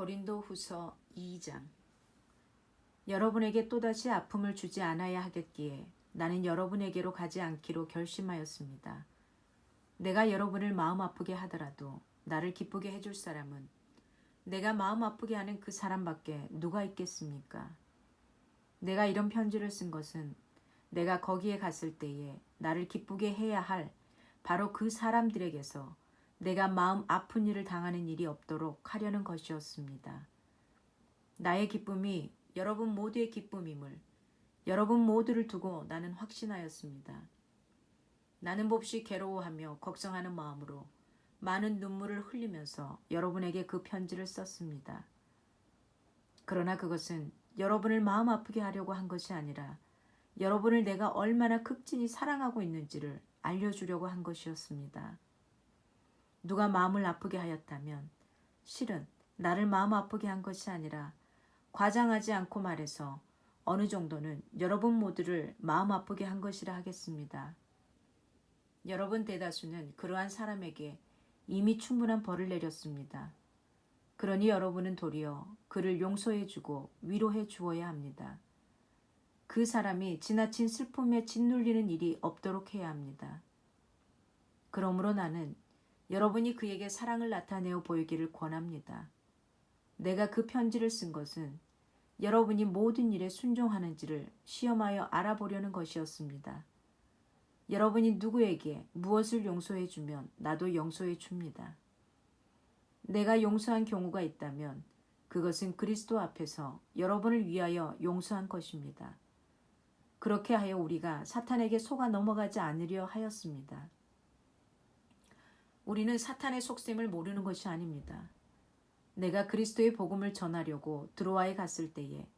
고린도 후서 2장 여러분에게 또다시 아픔을 주지 않아야 하겠기에 나는 여러분에게로 가지 않기로 결심하였습니다. 내가 여러분을 마음 아프게 하더라도 나를 기쁘게 해줄 사람은 내가 마음 아프게 하는 그 사람밖에 누가 있겠습니까? 내가 이런 편지를 쓴 것은 내가 거기에 갔을 때에 나를 기쁘게 해야 할 바로 그 사람들에게서 내가 마음 아픈 일을 당하는 일이 없도록 하려는 것이었습니다. 나의 기쁨이 여러분 모두의 기쁨임을 여러분 모두를 두고 나는 확신하였습니다. 나는 몹시 괴로워하며 걱정하는 마음으로 많은 눈물을 흘리면서 여러분에게 그 편지를 썼습니다. 그러나 그것은 여러분을 마음 아프게 하려고 한 것이 아니라 여러분을 내가 얼마나 극진히 사랑하고 있는지를 알려주려고 한 것이었습니다. 누가 마음을 아프게 하였다면 실은 나를 마음 아프게 한 것이 아니라 과장하지 않고 말해서 어느 정도는 여러분 모두를 마음 아프게 한 것이라 하겠습니다. 여러분 대다수는 그러한 사람에게 이미 충분한 벌을 내렸습니다. 그러니 여러분은 도리어 그를 용서해주고 위로해 주어야 합니다. 그 사람이 지나친 슬픔에 짓눌리는 일이 없도록 해야 합니다. 그러므로 나는 여러분이 그에게 사랑을 나타내어 보이기를 권합니다. 내가 그 편지를 쓴 것은 여러분이 모든 일에 순종하는지를 시험하여 알아보려는 것이었습니다. 여러분이 누구에게 무엇을 용서해 주면 나도 용서해 줍니다. 내가 용서한 경우가 있다면 그것은 그리스도 앞에서 여러분을 위하여 용서한 것입니다. 그렇게 하여 우리가 사탄에게 속아 넘어가지 않으려 하였습니다. 우리는 사탄의 속셈을 모르는 것이 아닙니다. 내가 그리스도의 복음을 전하려고 드로아에 갔을 때에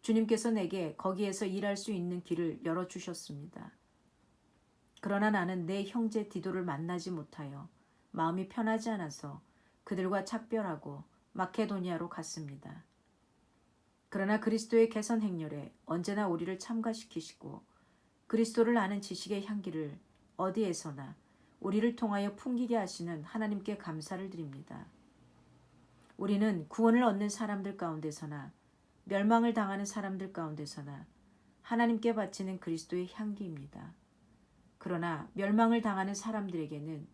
주님께서 내게 거기에서 일할 수 있는 길을 열어주셨습니다. 그러나 나는 내 형제 디도를 만나지 못하여 마음이 편하지 않아서 그들과 작별하고 마케도니아로 갔습니다. 그러나 그리스도의 개선 행렬에 언제나 우리를 참가시키시고 그리스도를 아는 지식의 향기를 어디에서나 우리를 통하여 풍기게 하시는 하나님께 감사를 드립니다. 우리는 구원을 얻는 사람들 가운데서나 멸망을 당하는 사람들 가운데서나 하나님께 바치는 그리스도의 향기입니다. 그러나 멸망을 당하는 사람들에게는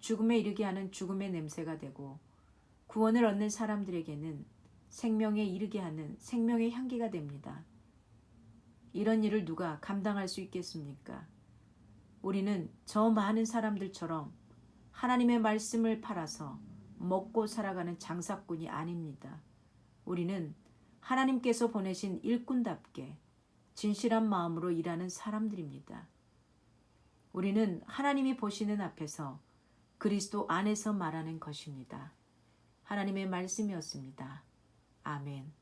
죽음에 이르게 하는 죽음의 냄새가 되고 구원을 얻는 사람들에게는 생명에 이르게 하는 생명의 향기가 됩니다. 이런 일을 누가 감당할 수 있겠습니까? 우리는 저 많은 사람들처럼 하나님의 말씀을 팔아서 먹고 살아가는 장사꾼이 아닙니다. 우리는 하나님께서 보내신 일꾼답게 진실한 마음으로 일하는 사람들입니다. 우리는 하나님이 보시는 앞에서 그리스도 안에서 말하는 것입니다. 하나님의 말씀이었습니다. 아멘.